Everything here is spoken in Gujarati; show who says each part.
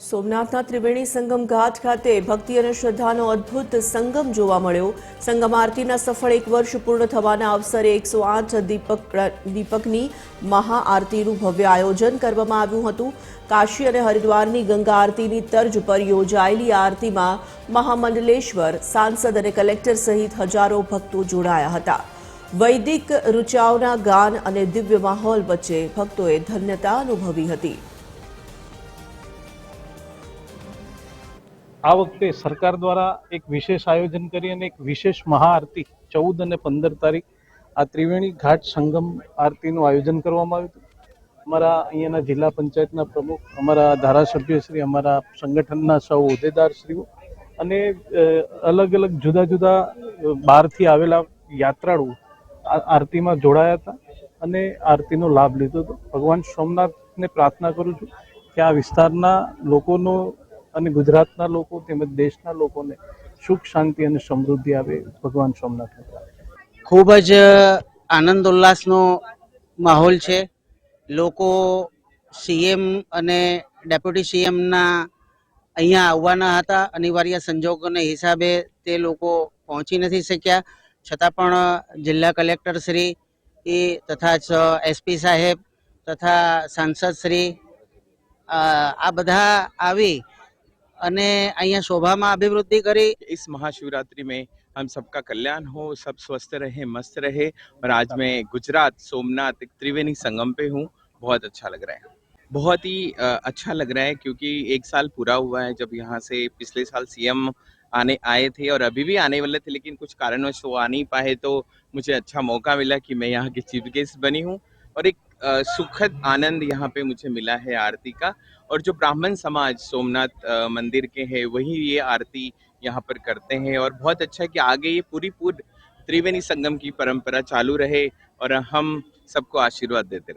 Speaker 1: સોમનાથના ત્રિવેણી સંગમ ઘાટ ખાતે ભક્તિ અને શ્રદ્ધાનો અદ્ભુત સંગમ જોવા મળ્યો. સંગમ આરતીના સફળ એક વર્ષ પૂર્ણ થવાના અવસરે એકસો આઠ દીપક દીપકની મહાઆરતીનું ભવ્ય આયોજન કરવામાં આવ્યું હતું. કાશી અને હરિદ્વારની ગંગા આરતીની તર્જ પર યોજાયેલી આરતીમાં મહામંડલેશ્વર, સાંસદ અને કલેક્ટર સહિત હજારો ભક્તો જોડાયા હતા. વૈદિક રૂચાઓના ગાન અને દિવ્ય માહોલ વચ્ચે ભક્તોએ ધન્યતા અનુભવી હતી.
Speaker 2: આ વખતે સરકાર દ્વારા એક વિશેષ આયોજન કરી અને એક વિશેષ મહાઆરતી ચૌદ અને પંદર તારીખ આ ત્રિવેણી ઘાટ સંગમ આરતીનું આયોજન કરવામાં આવ્યું હતું. અમારા અહીંયાના જિલ્લા પંચાયતના પ્રમુખ, અમારા ધારાસભ્યશ્રી અમારા સંગઠનના સૌ હોદ્દેદારશ્રીઓ અને અલગ અલગ જુદા જુદા બહારથી આવેલા યાત્રાળુ આરતીમાં જોડાયા હતા અને આરતીનો લાભ લીધો હતો. ભગવાન સોમનાથને પ્રાર્થના કરું છું કે આ વિસ્તારના લોકોનો અને ગુજરાતના લોકો તેમજ દેશના લોકોને સુખ, શાંતિ અને સમૃદ્ધિ આવે ભગવાન સોમનાથ
Speaker 3: ખૂબ જ આનંદ ઉલ્લાસનો માહોલ છે. લોકો સીએમ અને ડેપ્યુટી સીએમના અહીંયા આવવાના હતા. અનિવાર્ય સંજોગોને હિસાબે તે લોકો પહોંચી નથી શક્યા. છતાં પણ જિલ્લા કલેક્ટર શ્રી એ તથા એસપી સાહેબ તથા સાંસદ શ્રી આ બધા આવી અને અહીંયા શોભામાં અભિવૃદ્ધિ કરી
Speaker 4: इस महाशिवरात्रि में हम सबका कल्याण हो सब स्वस्थ रहे मस्त रहे और आज मैं गुजरात सोमनाथ एक त्रिवेणी संगम पे हूँ बहुत अच्छा लग रहा है बहुत ही अ, अच्छा लग रहा है क्योंकि एक साल पूरा हुआ है जब यहाँ से पिछले साल सीएम आने आए थे और अभी भी आने वाले थे लेकिन कुछ कारणवश वो आ नहीं पाए तो मुझे अच्छा मौका मिला कि मैं यहाँ की चीफ गेस्ट बनी हूँ और एक सुखद आनंद यहाँ पे मुझे मिला है आरती का। और जो ब्राह्मण समाज सोमनाथ मंदिर के हैं, वही ये आरती यहाँ पर करते हैं। और बहुत अच्छा है कि आगे ये पूरी पूरी त्रिवेणी संगम की परंपरा चालू रहे और हम सबको आशीर्वाद देते रहे।